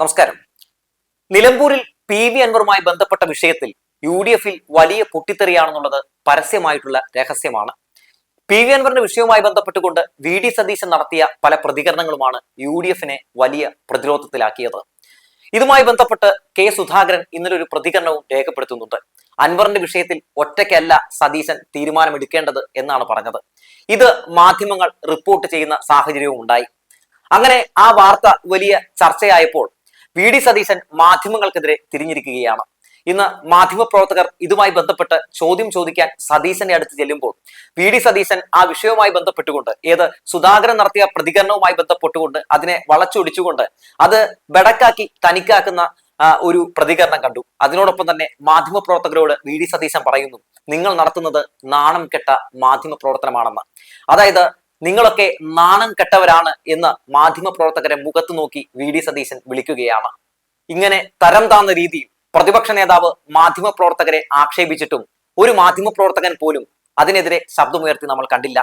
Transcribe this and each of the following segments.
നമസ്കാരം. നിലമ്പൂരിൽ P V അൻവറുമായി ബന്ധപ്പെട്ട വിഷയത്തിൽ യു ഡി എഫിൽ വലിയ പൊട്ടിത്തെറിയാണെന്നുള്ളത് പരസ്യമായിട്ടുള്ള രഹസ്യമാണ്. പി വി അൻവറിന്റെ വിഷയവുമായി ബന്ധപ്പെട്ടുകൊണ്ട് വി ഡി സതീശൻ നടത്തിയ പല പ്രതികരണങ്ങളുമാണ് യു ഡി എഫിനെ വലിയ പ്രതിരോധത്തിലാക്കിയത്. ഇതുമായി ബന്ധപ്പെട്ട് കെ സുധാകരൻ ഇന്നലെ ഒരു പ്രതികരണവും രേഖപ്പെടുത്തുന്നുണ്ട്. അൻവറിന്റെ വിഷയത്തിൽ ഒറ്റയ്ക്കല്ല സതീശൻ തീരുമാനമെടുക്കേണ്ടത് എന്നാണ് പറഞ്ഞത്. ഇത് മാധ്യമങ്ങൾ റിപ്പോർട്ട് ചെയ്യുന്ന സാഹചര്യവും ഉണ്ടായി. അങ്ങനെ ആ വാർത്ത വലിയ ചർച്ചയായപ്പോൾ വി ഡി സതീശൻ മാധ്യമങ്ങൾക്കെതിരെ തിരിഞ്ഞിരിക്കുകയാണ്. ഇന്ന് മാധ്യമപ്രവർത്തകർ ഇതുമായി ബന്ധപ്പെട്ട് ചോദ്യം ചോദിക്കാൻ സതീശന്റെ അടുത്ത് ചെല്ലുമ്പോൾ വി ഡി സതീശൻ ആ വിഷയവുമായി ബന്ധപ്പെട്ടുകൊണ്ട് ഏത് സുധാകരൻ നടത്തിയ പ്രതികരണവുമായി ബന്ധപ്പെട്ടുകൊണ്ട് അതിനെ വളച്ചൊടിച്ചുകൊണ്ട് അത് ബെടക്കാക്കി തനിക്കാക്കുന്ന ഒരു പ്രതികരണം കണ്ടു. അതിനോടൊപ്പം തന്നെ മാധ്യമപ്രവർത്തകരോട് വി ഡി സതീശൻ പറയുന്നു നിങ്ങൾ നടത്തുന്നത് നാണം കെട്ട മാധ്യമ പ്രവർത്തനമാണെന്ന്. അതായത് നിങ്ങളൊക്കെ നാണം കെട്ടവരാണ് എന്ന് മാധ്യമപ്രവർത്തകരെ മുഖത്ത് നോക്കി വി ഡി സതീശൻ വിളിക്കുകയാണ്. ഇങ്ങനെ തരം താന്ന രീതിയിൽ പ്രതിപക്ഷ നേതാവ് മാധ്യമപ്രവർത്തകരെ ആക്ഷേപിച്ചിട്ടും ഒരു മാധ്യമപ്രവർത്തകൻ പോലും അതിനെതിരെ ശബ്ദമുയർത്തി നമ്മൾ കണ്ടില്ല.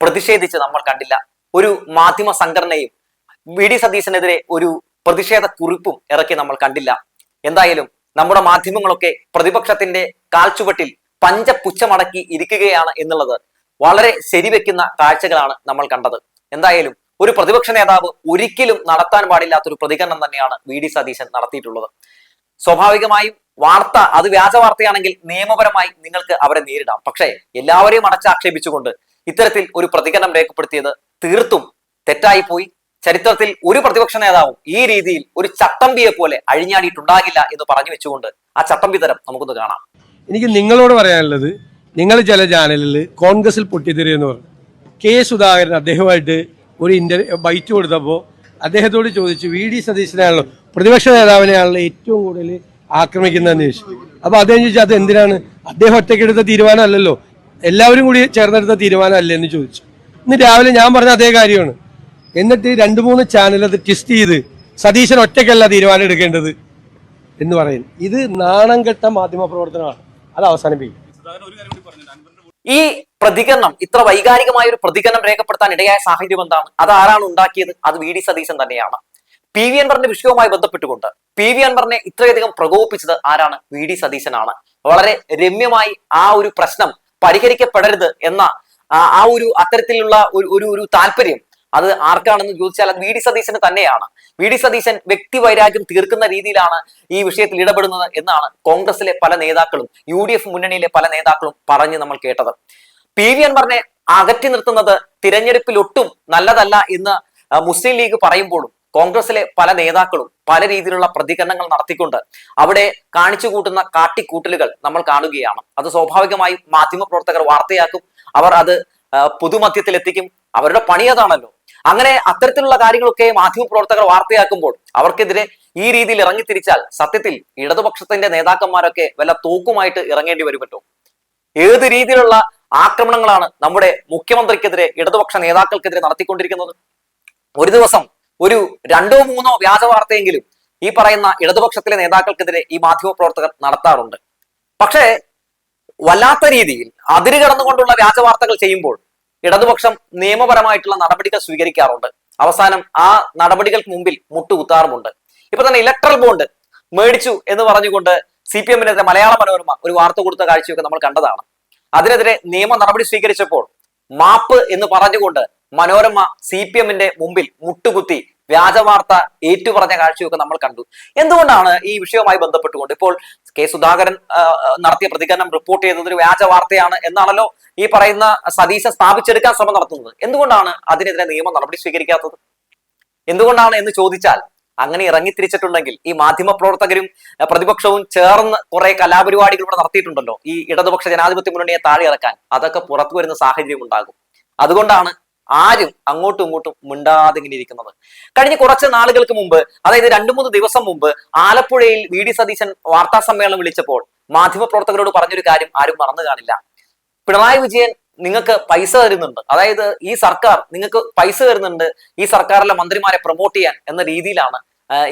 പ്രതിഷേധിച്ച് നമ്മൾ കണ്ടില്ല. ഒരു മാധ്യമ സംഘടനയും വി ഡി സതീശനെതിരെ ഒരു പ്രതിഷേധ കുറിപ്പും ഇറക്കി നമ്മൾ കണ്ടില്ല. എന്തായാലും നമ്മുടെ മാധ്യമങ്ങളൊക്കെ പ്രതിപക്ഷത്തിന്റെ കാൽച്ചുവട്ടിൽ പഞ്ചപുച്ഛമടക്കി ഇരിക്കുകയാണ് എന്നുള്ളത് വളരെ ശരിവെക്കുന്ന കാഴ്ചകളാണ് നമ്മൾ കണ്ടത്. എന്തായാലും ഒരു പ്രതിപക്ഷ നേതാവ് ഒരിക്കലും നടത്താൻ പാടില്ലാത്ത ഒരു പ്രതികരണം തന്നെയാണ് വി ഡി സതീശൻ നടത്തിയിട്ടുള്ളത്. സ്വാഭാവികമായും വാർത്ത അത് വ്യാജ വാർത്തയാണെങ്കിൽ നിയമപരമായി നിങ്ങൾക്ക് അവരെ നേരിടാം. പക്ഷേ എല്ലാവരെയും അടച്ചാക്ഷേപിച്ചുകൊണ്ട് ഇത്തരത്തിൽ ഒരു പ്രതികരണം രേഖപ്പെടുത്തിയത് തീർത്തും തെറ്റായിപ്പോയി. ചരിത്രത്തിൽ ഒരു പ്രതിപക്ഷ നേതാവും ഈ രീതിയിൽ ഒരു ചട്ടമ്പിയെ പോലെ അഴിഞ്ഞാടിയിട്ടുണ്ടാകില്ല എന്ന് പറഞ്ഞു വെച്ചുകൊണ്ട് ആ ചട്ടമ്പി തരം നമുക്കൊന്ന് കാണാം. എനിക്ക് നിങ്ങളോട് പറയാനുള്ളത് നിങ്ങൾ ചില ചാനലിൽ കോൺഗ്രസിൽ പൊട്ടിത്തെറിയെന്ന് പറഞ്ഞു. കെ സുധാകരൻ അദ്ദേഹമായിട്ട് ഒരു ഇന്റർ ബൈറ്റ് കൊടുത്തപ്പോൾ അദ്ദേഹത്തോട് ചോദിച്ചു വി ഡി സതീശനാണല്ലോ പ്രതിപക്ഷ നേതാവിനെയാണല്ലോ ഏറ്റവും കൂടുതൽ ആക്രമിക്കുന്നതെന്ന് ചോദിച്ചു അപ്പൊ അദ്ദേഹം ചോദിച്ചു അത് എന്തിനാണ്? അദ്ദേഹം ഒറ്റയ്ക്കെടുത്ത തീരുമാനമല്ലല്ലോ. എല്ലാവരും കൂടി ചേർന്നെടുത്ത തീരുമാനമല്ലേ എന്ന് ചോദിച്ചു. ഇന്ന് രാവിലെ ഞാൻ പറഞ്ഞ അതേ കാര്യമാണ്. എന്നിട്ട് രണ്ട് മൂന്ന് ചാനൽ അത് ട്വിസ്റ്റ് ചെയ്ത് സതീശൻ ഒറ്റയ്ക്കല്ല തീരുമാനം എടുക്കേണ്ടത് എന്ന് പറയുന്നു. ഇത് നാണം കെട്ട മാധ്യമ പ്രവർത്തനമാണ്. അത് അവസാനിപ്പിക്കും. ഈ പ്രതികരണം ഇത്ര വൈകാരികമായ ഒരു പ്രതികരണം രേഖപ്പെടുത്താൻ ഇടയായ സാഹചര്യം എന്താണ്? അത് ആരാണ് ഉണ്ടാക്കിയത്? അത് വി ഡി സതീശൻ തന്നെയാണ്. പി വി അൻവറിന്റെ വിഷയവുമായി ബന്ധപ്പെട്ടുകൊണ്ട് പി വി അൻവറിനെ ഇത്രയധികം പ്രകോപിപ്പിച്ചത് ആരാണ്? വി ഡി സതീശനാണ്. വളരെ രമ്യമായി ആ ഒരു പ്രശ്നം പരിഹരിക്കപ്പെടരുത് എന്ന ആ ഒരു അത്തരത്തിലുള്ള ഒരു ഒരു താല്പര്യം അത് ആർക്കാണെന്ന് ചോദിച്ചാൽ അത് വി ഡി സതീശന് തന്നെയാണ്. വി ഡി സതീശൻ വ്യക്തിവൈരാഗ്യം തീർക്കുന്ന രീതിയിലാണ് ഈ വിഷയത്തിൽ ഇടപെടുന്നത് എന്നാണ് കോൺഗ്രസിലെ പല നേതാക്കളും യു ഡി എഫ് മുന്നണിയിലെ പല നേതാക്കളും പറഞ്ഞ് നമ്മൾ കേട്ടത്. പി വി അൻവറിനെ അകറ്റി നിർത്തുന്നത് തിരഞ്ഞെടുപ്പിൽ ഒട്ടും നല്ലതല്ല എന്ന് മുസ്ലിം ലീഗ് പറയുമ്പോഴും കോൺഗ്രസിലെ പല നേതാക്കളും പല രീതിയിലുള്ള പ്രതികരണങ്ങൾ നടത്തിക്കൊണ്ട് അവിടെ കാണിച്ചു കൂട്ടുന്ന കാട്ടിക്കൂട്ടലുകൾ നമ്മൾ കാണുകയാണ്. അത് സ്വാഭാവികമായും മാധ്യമപ്രവർത്തകർ വാർത്തയാക്കും. അവർ അത് പൊതുമധ്യത്തിൽ എത്തിക്കും അവരുടെ പണി അതാണല്ലോ. അങ്ങനെ അത്തരത്തിലുള്ള കാര്യങ്ങളൊക്കെ മാധ്യമപ്രവർത്തകർ വാർത്തയാക്കുമ്പോൾ അവർക്കെതിരെ ഈ രീതിയിൽ ഇറങ്ങിത്തിരിച്ചാൽ സത്യത്തിൽ ഇടതുപക്ഷത്തിന്റെ നേതാക്കന്മാരൊക്കെ വല്ല തോക്കുമായിട്ട് ഇറങ്ങേണ്ടി വരുമല്ലോ? ഏത് രീതിയിലുള്ള ആക്രമണങ്ങളാണ് നമ്മുടെ മുഖ്യമന്ത്രിക്കെതിരെ ഇടതുപക്ഷ നേതാക്കൾക്കെതിരെ നടത്തിക്കൊണ്ടിരിക്കുന്നത്? ഒരു ദിവസം ഒരു രണ്ടോ മൂന്നോ വ്യാജ വാർത്തയെങ്കിലും ഈ പറയുന്ന ഇടതുപക്ഷത്തിലെ നേതാക്കൾക്കെതിരെ ഈ മാധ്യമപ്രവർത്തകർ നടത്താറുണ്ട്. പക്ഷേ വല്ലാത്ത രീതിയിൽ അതിര് കടന്നുകൊണ്ടുള്ള വ്യാജ വാർത്തകൾ ചെയ്യുമ്പോൾ ഇടതുപക്ഷം നിയമപരമായിട്ടുള്ള നടപടികൾ സ്വീകരിക്കാറുണ്ട്. അവസാനം ആ നടപടികൾക്ക് മുമ്പിൽ മുട്ടുകുത്താറുമുണ്ട്. ഇപ്പൊ തന്നെ ഇലക്ട്രൽ ബോണ്ട് മേടിച്ചു എന്ന് പറഞ്ഞുകൊണ്ട് സി പി എമ്മിനെതിരെ മലയാള മനോരമ ഒരു വാർത്ത കൊടുത്ത കാഴ്ചയൊക്കെ നമ്മൾ കണ്ടതാണ്. അതിനെതിരെ നിയമ നടപടി സ്വീകരിച്ചപ്പോൾ മാപ്പ് എന്ന് പറഞ്ഞുകൊണ്ട് മനോരമ സി പി എമ്മിന്റെ മുമ്പിൽ മുട്ടുകുത്തി വ്യാജവാർത്ത ഏറ്റുപറഞ്ഞ കാഴ്ചയൊക്കെ നമ്മൾ കണ്ടു. എന്തുകൊണ്ടാണ് ഈ വിഷയവുമായി ബന്ധപ്പെട്ടുകൊണ്ട് ഇപ്പോൾ കെ സുധാകരൻ നടത്തിയ പ്രതികരണം റിപ്പോർട്ട് ചെയ്തത് ഒരു വ്യാജ വാർത്തയാണ് എന്നാണല്ലോ ഈ പറയുന്ന സതീശ സ്ഥാപിച്ചെടുക്കാൻ ശ്രമം നടത്തുന്നത്. എന്തുകൊണ്ടാണ് അതിനെതിരെ നിയമ നടപടി സ്വീകരിക്കാത്തത്? എന്തുകൊണ്ടാണ് എന്ന് ചോദിച്ചാൽ അങ്ങനെ ഇറങ്ങിത്തിരിച്ചിട്ടുണ്ടെങ്കിൽ ഈ മാധ്യമ പ്രവർത്തകരും പ്രതിപക്ഷവും ചേർന്ന് കുറെ കലാപരിപാടികൾ ഇവിടെ നടത്തിയിട്ടുണ്ടല്ലോ. ഈ ഇടതുപക്ഷ ജനാധിപത്യ മുന്നണിയെ താഴെ ഇറക്കാൻ അതൊക്കെ പുറത്തു വരുന്ന സാഹചര്യം ഉണ്ടാകും. അതുകൊണ്ടാണ് ആരും അങ്ങോട്ടും ഇങ്ങോട്ടും മിണ്ടാതെ ഇങ്ങനെ ഇരിക്കുന്നത്. കഴിഞ്ഞ കുറച്ച് നാളുകൾക്ക് മുമ്പ് അതായത് രണ്ടു മൂന്ന് ദിവസം മുമ്പ് ആലപ്പുഴയിൽ വി ഡി സതീശൻ വാർത്താ സമ്മേളനം വിളിച്ചപ്പോൾ മാധ്യമപ്രവർത്തകരോട് പറഞ്ഞൊരു കാര്യം ആരും മറന്നു കാണില്ല. പിണറായി വിജയൻ നിങ്ങൾക്ക് പൈസ തരുന്നുണ്ട്. അതായത് ഈ സർക്കാർ നിങ്ങൾക്ക് പൈസ തരുന്നുണ്ട് ഈ സർക്കാരിലെ മന്ത്രിമാരെ പ്രൊമോട്ട് ചെയ്യാൻ എന്ന രീതിയിലാണ്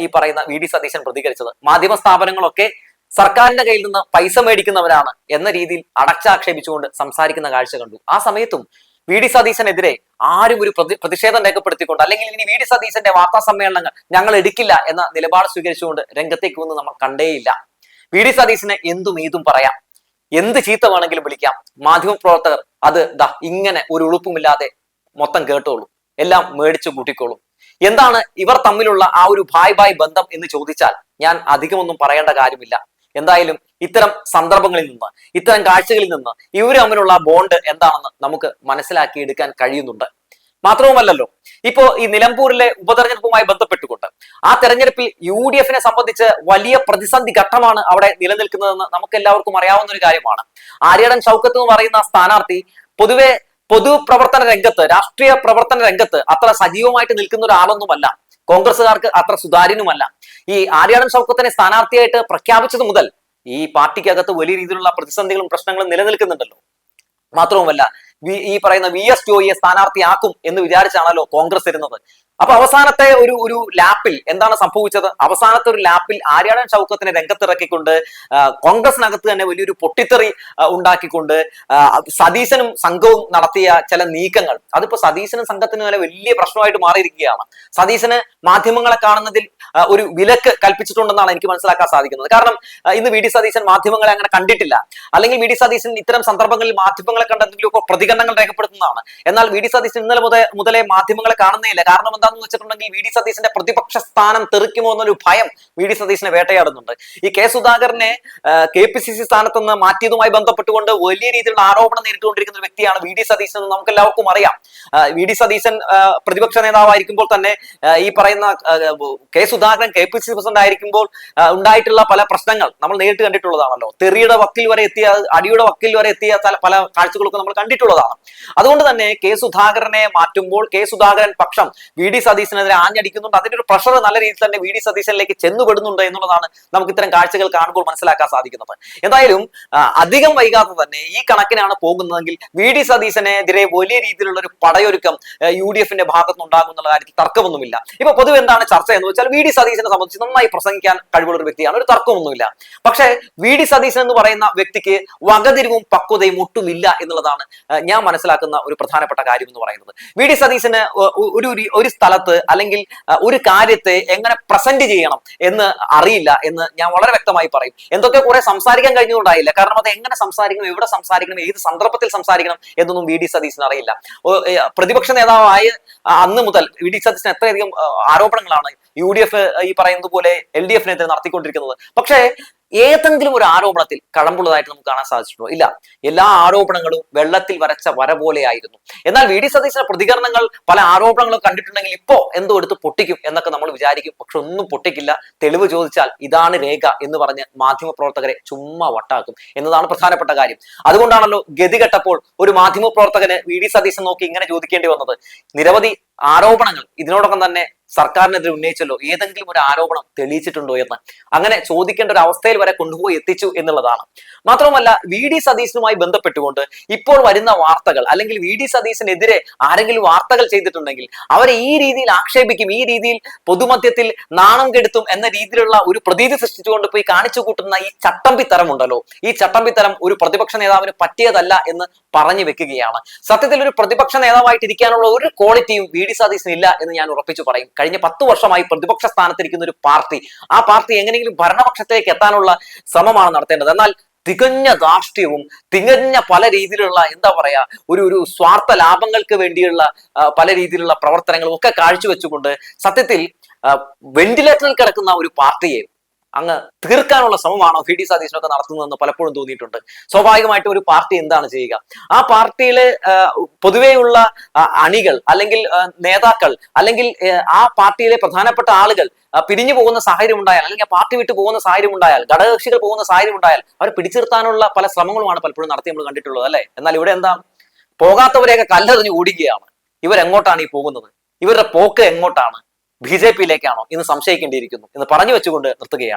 ഈ പറയുന്ന വി ഡി സതീശൻ പ്രതികരിച്ചത്. മാധ്യമ സ്ഥാപനങ്ങളൊക്കെ സർക്കാരിന്റെ കയ്യിൽ നിന്ന് പൈസ മേടിക്കുന്നവരാണ് എന്ന രീതിയിൽ അടച്ചാക്ഷേപിച്ചുകൊണ്ട് സംസാരിക്കുന്ന കാഴ്ച കണ്ടു. ആ സമയത്തും വി ഡി സതീശനെതിരെ ആരും ഒരു പ്രതി പ്രതിഷേധം രേഖപ്പെടുത്തിക്കൊണ്ട് അല്ലെങ്കിൽ ഇനി വി ഡി സതീശന്റെ വാർത്താ സമ്മേളനങ്ങൾ ഞങ്ങൾ എടുക്കില്ല എന്ന നിലപാട് സ്വീകരിച്ചുകൊണ്ട് രംഗത്തേക്ക് വന്ന് നമ്മൾ കണ്ടേയില്ല. വി ഡി സതീശന് എന്തും ഏതും പറയാം. എന്ത് ചീത്ത വേണമെങ്കിലും വിളിക്കാം. മാധ്യമപ്രവർത്തകർ അത് ദാ ഇങ്ങനെ ഒരു ഉളുപ്പുമില്ലാതെ മൊത്തം കേട്ടോളൂ. എല്ലാം മേടിച്ചു കൂട്ടിക്കോളും. എന്താണ് ഇവർ തമ്മിലുള്ള ആ ഒരു ഭായ് ഭായ് ബന്ധം എന്ന് ചോദിച്ചാൽ ഞാൻ അധികമൊന്നും പറയേണ്ട കാര്യമില്ല. എന്തായാലും ഇത്തരം സന്ദർഭങ്ങളിൽ നിന്ന് ഇത്തരം കാഴ്ചകളിൽ നിന്ന് ഇവർ തമ്മിലുള്ള ബോണ്ട് എന്താണെന്ന് നമുക്ക് മനസ്സിലാക്കിയെടുക്കാൻ കഴിയുന്നുണ്ട്. മാത്രവുമല്ലല്ലോ ഇപ്പോ ഈ നിലമ്പൂരിലെ ഉപതെരഞ്ഞെടുപ്പുമായി ബന്ധപ്പെട്ടുകൊണ്ട് ആ തെരഞ്ഞെടുപ്പിൽ യു ഡി എഫിനെ സംബന്ധിച്ച് വലിയ പ്രതിസന്ധി ഘട്ടമാണ് അവിടെ നിലനിൽക്കുന്നതെന്ന് നമുക്ക് എല്ലാവർക്കും അറിയാവുന്ന ഒരു കാര്യമാണ്. ആര്യടൻ ഷൗക്കത്ത് എന്ന് പറയുന്ന സ്ഥാനാർത്ഥി പൊതുവെ പൊതുപ്രവർത്തന രംഗത്ത് രാഷ്ട്രീയ പ്രവർത്തന രംഗത്ത് അത്ര സജീവമായിട്ട് നിൽക്കുന്ന ഒരാളൊന്നുമല്ല കോൺഗ്രസ്സുകാർക്ക് അത്ര സുതാര്യനുമല്ല. ഈ ആര്യാടൻ ഷൗക്കത്തിനെ സ്ഥാനാർത്ഥിയായിട്ട് പ്രഖ്യാപിച്ചത് മുതൽ ഈ പാർട്ടിക്കകത്ത് വലിയ രീതിയിലുള്ള പ്രതിസന്ധികളും പ്രശ്നങ്ങളും നിലനിൽക്കുന്നുണ്ടല്ലോ. മാത്രവുമല്ല ഈ പറയുന്ന വി എസ് ജോയിയെ സ്ഥാനാർത്ഥിയാക്കും എന്ന് വിചാരിച്ചാണല്ലോ കോൺഗ്രസ് ഇരുന്നത് അപ്പൊ അവസാനത്തെ ഒരു ഒരു ലാപ്പിൽ എന്താണ് സംഭവിച്ചത്? അവസാനത്തെ ഒരു ലാപ്പിൽ ആര്യാടൻ ഷൗക്കത്തിനെ രംഗത്തിറക്കിക്കൊണ്ട് കോൺഗ്രസിനകത്ത് തന്നെ വലിയൊരു പൊട്ടിത്തെറി ഉണ്ടാക്കിക്കൊണ്ട് സതീശനും സംഘവും നടത്തിയ ചില നീക്കങ്ങൾ. അതിപ്പോ സതീശനും സംഘത്തിനും തന്നെ വലിയ പ്രശ്നമായിട്ട് മാറിയിരിക്കുകയാണ്. സതീശന് മാധ്യമങ്ങളെ കാണുന്നതിൽ ഒരു വിലക്ക് കൽപ്പിച്ചിട്ടുണ്ടെന്നാണ് എനിക്ക് മനസ്സിലാക്കാൻ സാധിക്കുന്നത്. കാരണം ഇന്ന് വി ഡി സതീശൻ മാധ്യമങ്ങളെ അങ്ങനെ കണ്ടിട്ടില്ല. അല്ലെങ്കിൽ വി ഡി സതീശൻ ഇത്തരം സന്ദർഭങ്ങളിൽ മാധ്യമങ്ങളെ കണ്ടെന്തെങ്കിലുമൊക്കെ പ്രതികരണങ്ങൾ രേഖപ്പെടുത്തുന്നതാണ്. എന്നാൽ വി ഡി സതീശൻ ഇന്നലെ മുതൽ മുതലേ മാധ്യമങ്ങളെ കാണുന്നേയില്ല. കാരണം എന്താണെന്ന് വെച്ചിട്ടുണ്ടെങ്കിൽ വി ഡി സതീശന്റെ പ്രതിപക്ഷ സ്ഥാനം തെറിക്കുമോ എന്നൊരു ഭയം വി ഡി സതീശനെ വേട്ടയാടുന്നുണ്ട്. ഈ കെ സുധാകരനെ കെ പി സി സി സ്ഥാനത്ത് നിന്ന് മാറ്റിയതുമായി ബന്ധപ്പെട്ടുകൊണ്ട് വലിയ രീതിയിലുള്ള ആരോപണം നേരിട്ടുകൊണ്ടിരിക്കുന്ന ഒരു വ്യക്തിയാണ് വി ഡി സതീശൻ എന്ന് നമുക്ക് എല്ലാവർക്കും അറിയാം വി ഡി സതീശൻ പ്രതിപക്ഷ നേതാവായിരിക്കുമ്പോൾ തന്നെ ഈ പറയുന്ന K Sudhakaran K P C president ആയിരിക്കുമ്പോൾ ഉണ്ടായിട്ടുള്ള പല പ്രശ്നങ്ങൾ നമ്മൾ നേരിട്ട് കണ്ടിട്ടുള്ളതാണല്ലോ. തെറിയുടെ വക്കിൽ വരെ എത്തിയ അടിയുടെ വക്കിൽ വരെ എത്തിയ പല കാഴ്ചകളൊക്കെ നമ്മൾ കണ്ടിട്ടുള്ളതാണ്. അതുകൊണ്ട് തന്നെ കെ സുധാകരനെ മാറ്റുമ്പോൾ കെ സുധാകരൻ പക്ഷം വി ഡി സതീശനെതിരെ ആഞ്ഞടിക്കുന്നുണ്ട്. അതിന്റെ ഒരു പ്രഷർ നല്ല രീതിയിൽ തന്നെ വി ഡി സതീശനിലേക്ക് ചെന്നുപെടുന്നുണ്ട് എന്നുള്ളതാണ് നമുക്ക് ഇത്തരം കാഴ്ചകൾ കാണുമ്പോൾ മനസ്സിലാക്കാൻ സാധിക്കുന്നത്. എന്തായാലും അധികം വൈകാതെ തന്നെ ഈ കണക്കിനാണ് പോകുന്നതെങ്കിൽ വി ഡി സതീശനെതിരെ വലിയ രീതിയിലുള്ള ഒരു പടയൊരുക്കം യു ഡി എഫിന്റെ ഭാഗത്തുനിന്ന് ഉണ്ടാകും എന്നുള്ള കാര്യത്തിൽ തർക്കമൊന്നുമില്ല. ഇപ്പൊ പൊതുവെ എന്താണ് ചർച്ച എന്ന് വെച്ചാൽ വി ഡി സതീശനെ സംബന്ധിച്ച് നന്നായി പ്രസംഗിക്കാൻ കഴിവുള്ള ഒരു വ്യക്തിയാണ്. ഒരു തർക്കമൊന്നുമില്ല. പക്ഷേ വി ഡി സതീശൻ എന്ന് പറയുന്ന വ്യക്തിക്ക് വകതിരിവും പക്വതയും ഒട്ടുമില്ല എന്നുള്ളതാണ് ഞാൻ മനസ്സിലാക്കുന്ന ഒരു പ്രധാനപ്പെട്ട കാര്യം എന്ന് പറയുന്നത്. വി ഡി സതീശന് ഒരു ഒരു- സ്ഥലത്ത് അല്ലെങ്കിൽ ഒരു കാര്യത്തെ എങ്ങനെ പ്രസന്റ് ചെയ്യണം എന്ന് അറിയില്ല എന്ന് ഞാൻ വളരെ വ്യക്തമായി പറയും. എന്തൊക്കെ കുറെ സംസാരിക്കാൻ കഴിഞ്ഞുകൊണ്ടായില്ല. കാരണം അത് എങ്ങനെ സംസാരിക്കണം എവിടെ സംസാരിക്കണം ഏത് സന്ദർഭത്തിൽ സംസാരിക്കണം എന്നൊന്നും വി ഡി സതീശൻ അറിയില്ല. പ്രതിപക്ഷ നേതാവായ അന്ന് മുതൽ വി ഡി സതീശൻ എത്രയധികം ആരോപണങ്ങളാണ് യു ഡി എഫ് ഈ പറയുന്നത് പോലെ എൽ ഡി എഫിനെതിരെ നടത്തിക്കൊണ്ടിരിക്കുന്നത്. പക്ഷേ ഏതെങ്കിലും ഒരു ആരോപണത്തിൽ കഴമ്പുള്ളതായിട്ട് നമുക്ക് കാണാൻ സാധിച്ചിട്ടുണ്ടോ? ഇല്ല. എല്ലാ ആരോപണങ്ങളും വെള്ളത്തിൽ വരച്ച വര പോലെയായിരുന്നു. എന്നാൽ വി. ഡി. സതീശന്റെ പ്രതികരണങ്ങൾ പല ആരോപണങ്ങളും കണ്ടിട്ടുണ്ടെങ്കിൽ ഇപ്പോ എന്തോ എടുത്ത് പൊട്ടിക്കും എന്നൊക്കെ നമ്മൾ വിചാരിക്കും. പക്ഷെ ഒന്നും പൊട്ടിക്കില്ല. തെളിവ് ചോദിച്ചാൽ ഇതാണ് രേഖ എന്ന് പറഞ്ഞ് മാധ്യമപ്രവർത്തകരെ ചുമ്മാ വട്ടാക്കും എന്നതാണ് പ്രധാനപ്പെട്ട കാര്യം. അതുകൊണ്ടാണല്ലോ ഗതികെട്ടപ്പോൾ ഒരു മാധ്യമപ്രവർത്തകന് വി. ഡി. സതീശൻ നോക്കി ഇങ്ങനെ ചോദിക്കേണ്ടി വന്നത്. നിരവധി ആരോപണങ്ങൾ ഇതിനോടൊപ്പം തന്നെ സർക്കാരിനെതിരെ ഉന്നയിച്ചല്ലോ. ഏതെങ്കിലും ഒരു ആരോപണം തെളിയിച്ചിട്ടുണ്ടോ എന്ന്. അങ്ങനെ ചോദിക്കേണ്ട ഒരു അവസ്ഥയിൽ വരെ കൊണ്ടുപോയി എത്തിച്ചു എന്നുള്ളതാണ്. മാത്രമല്ല വി ഡി സതീശനുമായി ബന്ധപ്പെട്ടുകൊണ്ട് ഇപ്പോൾ വരുന്ന വാർത്തകൾ അല്ലെങ്കിൽ വി ഡി സതീശനെതിരെ ആരെങ്കിലും വാർത്തകൾ ചെയ്തിട്ടുണ്ടെങ്കിൽ അവരെ ഈ രീതിയിൽ ആക്ഷേപിക്കും ഈ രീതിയിൽ പൊതുമധ്യത്തിൽ നാണം കെടുത്തും എന്ന രീതിയിലുള്ള ഒരു പ്രതീതി സൃഷ്ടിച്ചുകൊണ്ട് പോയി കാണിച്ചു കൂട്ടുന്ന ഈ ചട്ടമ്പിത്തരം ഉണ്ടല്ലോ ഈ ചട്ടമ്പിത്തരം ഒരു പ്രതിപക്ഷ നേതാവിന് പറ്റിയതല്ല എന്ന് പറഞ്ഞു വെക്കുകയാണ്. സത്യത്തിൽ ഒരു പ്രതിപക്ഷ നേതാവായിട്ട് ഇരിക്കാനുള്ള ഒരു ക്വാളിറ്റിയും വി ഡി സതീശന് ഇല്ല എന്ന് ഞാൻ ഉറപ്പിച്ചു പറയും. കഴിഞ്ഞ പത്ത് വർഷമായി പ്രതിപക്ഷ സ്ഥാനത്തിരിക്കുന്ന ഒരു പാർട്ടി. ആ പാർട്ടി എങ്ങനെയെങ്കിലും ഭരണപക്ഷത്തിലേക്ക് എത്താനുള്ള ശ്രമമാണ് നടത്തേണ്ടത്. എന്നാൽ തികഞ്ഞ ധാർഷ്ട്യവും തികഞ്ഞ പല രീതിയിലുള്ള എന്താ പറയാ ഒരു ഒരു സ്വാർത്ഥ ലാഭങ്ങൾക്ക് വേണ്ടിയുള്ള പല രീതിയിലുള്ള പ്രവർത്തനങ്ങളും ഒക്കെ കാഴ്ചവെച്ചുകൊണ്ട് സത്യത്തിൽ വെന്റിലേറ്ററിൽ കിടക്കുന്ന ഒരു പാർട്ടിയെ അങ്ങ് തീർക്കാനുള്ള ശ്രമമാണോ വി ഡി സതീശനൊക്കെ നടത്തുന്നതെന്ന് പലപ്പോഴും തോന്നിയിട്ടുണ്ട്. സ്വാഭാവികമായിട്ട് ഒരു പാർട്ടി എന്താണ് ചെയ്യുക? ആ പാർട്ടിയിലെ പൊതുവെയുള്ള അണികൾ അല്ലെങ്കിൽ നേതാക്കൾ അല്ലെങ്കിൽ ആ, പാർട്ടിയിലെ പ്രധാനപ്പെട്ട ആളുകൾ പിരിഞ്ഞു പോകുന്ന സാഹചര്യം ഉണ്ടായാൽ അല്ലെങ്കിൽ പാർട്ടി വിട്ടു പോകുന്ന സാഹചര്യം ഉണ്ടായാൽ ഘടകകക്ഷികൾ പോകുന്ന സാഹചര്യം ഉണ്ടായാൽ അവരെ പിടിച്ചിർത്താനുള്ള പല ശ്രമങ്ങളുമാണ് പലപ്പോഴും നടത്തി നമ്മൾ കണ്ടിട്ടുള്ളത് അല്ലേ? എന്നാൽ ഇവിടെ എന്താ? പോകാത്തവരെയൊക്കെ കല്ലെറിഞ്ഞ് ഓടിക്കുകയാണ്. ഇവരെങ്ങോട്ടാണ് ഈ പോകുന്നത്? ഇവരുടെ പോക്ക് എങ്ങോട്ടാണ്? ബി ജെ പിയിലേക്കാണോ? ഇന്ന് സംശയിക്കേണ്ടിയിരിക്കുന്നു എന്ന് പറഞ്ഞു വെച്ചുകൊണ്ട് നിർത്തുകയാണ്.